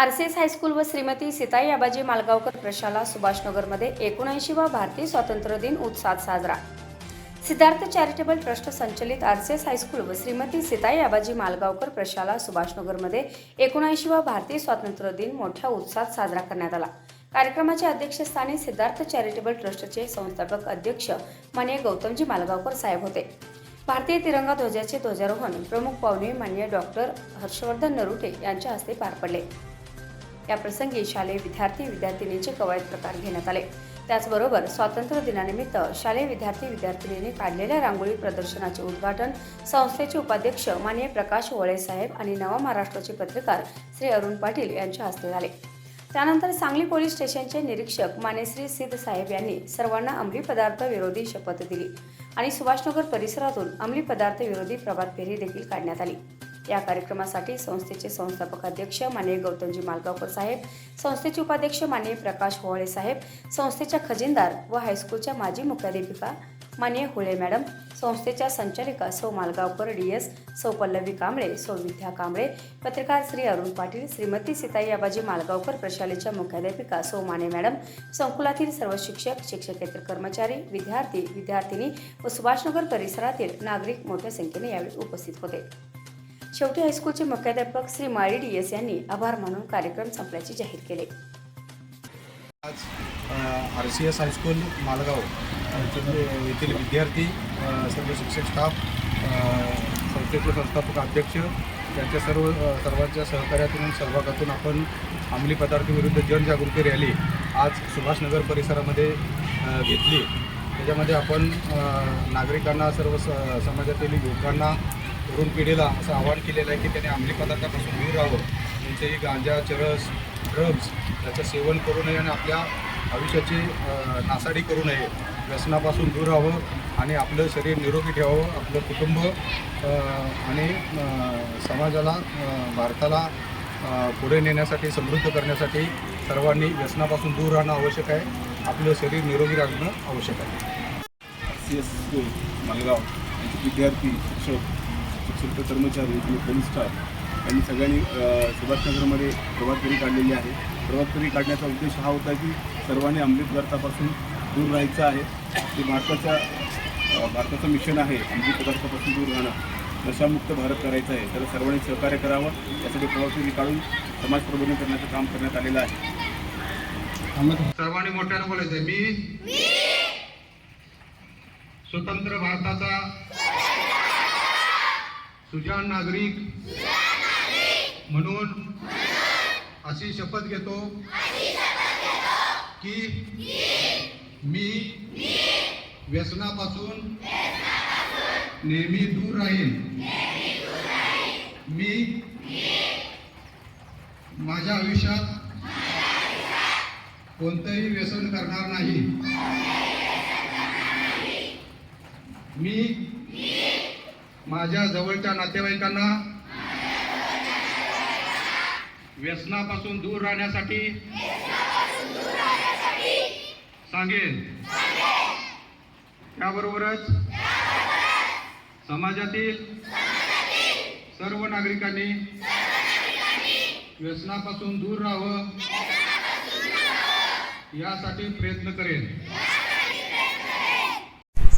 RCS high school व श्रीमती सीताई आबाजी मालगावकर प्रशाला सुभाषनगरमध्ये एकोणऐंशीवा भारतीय स्वातंत्र्य दिन उत्साहात साजरा. सिद्धार्थ चॅरिटेबल ट्रस्ट संचलित आरसीएस हायस्कूल व श्रीमती सीताई आबाजी मालगावकर प्रशाला सुभाषनगरमध्ये एकोणऐंशीवा भारतीय स्वातंत्र्य दिन मोठ्या उत्साहात साजरा करण्यात आला. कार्यक्रमाच्या अध्यक्षस्थानी सिद्धार्थ चॅरिटेबल ट्रस्टचे संस्थापक अध्यक्ष माननीय गौतमजी मालगावकर साहेब होते. भारतीय तिरंगा ध्वजाचे ध्वजारोहण प्रमुख पाहुणे मान्य डॉक्टर हर्षवर्धन नरुटे यांच्या हस्ते पार पडले. या प्रसंगी शालेय विद्यार्थी विद्यार्थिनींचे कवायत प्रकार घेण्यात आले. त्याचबरोबर स्वातंत्र्य दिनानिमित्त शालेय विद्यार्थी विद्यार्थिनींनी काढलेल्या रांगोळी प्रदर्शनाचे उद्घाटन संस्थेचे उपाध्यक्ष माननीय प्रकाश वळेसाहेब आणि नवा महाराष्ट्राचे पत्रकार श्री अरुण पाटील यांच्या हस्ते झाले. त्यानंतर सांगली पोलीस स्टेशनचे निरीक्षक मानेश्री सिद्ध साहेब यांनी सर्वांना अंमली पदार्थ विरोधी शपथ दिली आणि सुभाषनगर परिसरातून अंमली पदार्थ विरोधी प्रभात फेरी देखील काढण्यात आली. या कार्यक्रमासाठी संस्थेचे संस्थापक अध्यक्ष माने गौतमजी मालगावकर साहेब संस्थेचे उपाध्यक्ष माने प्रकाश होळे साहेब संस्थेच्या खजिनदार व हायस्कूलच्या माजी मुख्याध्यापिका माने हुळे मॅडम संस्थेच्या संचालिका सौ मालगावकर डी एस सौ पल्लवी कांबळे सौ विद्या कांबळे पत्रकार श्री अरुण पाटील श्रीमती सीताई आबाजी मालगावकर प्रशालेच्या मुख्याध्यापिका सौ माने मॅडम संकुलातील सर्व शिक्षक शिक्षकेतर कर्मचारी विद्यार्थी विद्यार्थिनी व सुभाषनगर परिसरातील नागरिक मोठ्या संख्येने यावेळी उपस्थित होते. शेवटी हायस्कूलचे मुख्याध्यापक श्री माळी डी एस यांनी आभार मानून कार्यक्रम संपल्याचे जाहीर केले. आज R C S high school Malgaon येथील- विद्यार्थी सर्व शिक्षक स्टाफ संस्थेचे संस्थापक अध्यक्ष त्यांच्या सर्व सर्वांच्या सहकार्यातून सहभागातून आपण अंमली पदार्थ विरुद्ध जनजागृती रॅली आज सुभाषनगर परिसरामध्ये घेतली. त्याच्यामध्ये आपण नागरिकांना सर्व स समाजातील युवकांना तरुण पिढीला असं आवाहन केलेलं आहे की त्यांनी अंमली पदार्थापासून दूर राहावं. कोणतेही गांजा चरस ड्रग्ज याचं सेवन करू नये आणि आपल्या आयुष्याची नासाडी करू नये. व्यसनापासून दूर राहावं आणि आपलं शरीर निरोगी ठेवावं. आपलं कुटुंब आणि समाजाला भारताला पुढे नेण्यासाठी समृद्ध करण्यासाठी सर्वांनी व्यसनापासून दूर राहणं आवश्यक आहे. आपलं शरीर निरोगी राखणं आवश्यक आहे. सी एस स्कूल मालगाव विद्यार्थी शिक्षक शिक्षक कर्मचारी आणि पोलीस स्टाफ यांनी सगळ्यांनी सुभाषनगरमध्ये प्रभात फेरी काढलेली आहे. प्रभात फेरी काढण्याचा उद्देश हा होता की सर्वांनी अंमली पदार्थापासून दूर राहायचं आहे. ते भारताच्या भारताचं मिशन आहे अंमली पदार्थापासून दूर राहणं. नशामुक्त भारत करायचं आहे. तर सर्वांनी सहकार्य करावं. यासाठी प्रभात फेरी काढून समाज प्रबोधन करण्याचं काम करण्यात आलेलं आहे. सर्वांनी मोठ्यानं बोलायचं मी स्वतंत्र भारताचा सुजाण नागरिक म्हणून अशी शपथ घेतो की मी व्यसनापासून नेहमी दूर राहीन. मी माझ्या आयुष्यात कोणतंही व्यसन करणार नाही. मी माझ्या जवळच्या नातेवाईकांना व्यसनापासून दूर राहण्यासाठी सांगेन. त्याबरोबरच समाजातील सर्व नागरिकांनी व्यसनापासून दूर राहावं यासाठी प्रयत्न करेन.